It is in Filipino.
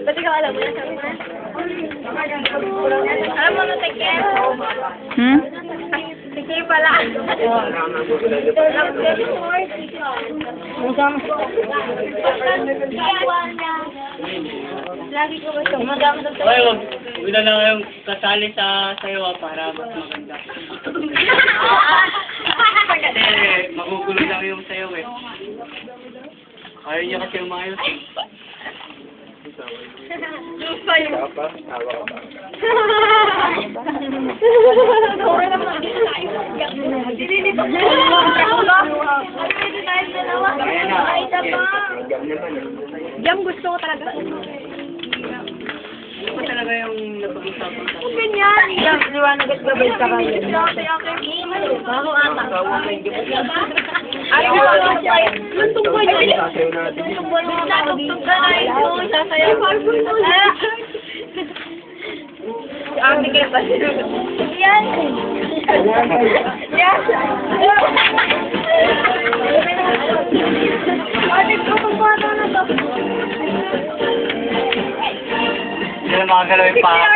Ba't ikaw alam mo yan? Alam mo na, take Hmm? Sige pala. Lagi ko ba ito? Madami na Hoy, wag. Huwag na lang kayong kasali sa sayo ah, para mas maganda. Kasi magugulo lang yung sayo eh. Ayaw niya kasi umayos eh. Jam gusto ko talaga. Ano ba talaga yung napag-usapan sa Ganyan. Jam, liwanag at gabay ka kayo. Bago ata. Lang siya. Luntong ba yun? Luntong ba yun? Luntong ka na yun. Sasayaw. Ang bigay pa Yan. Yan. Ate, paano na to? Hindi na makagalaw yung paa.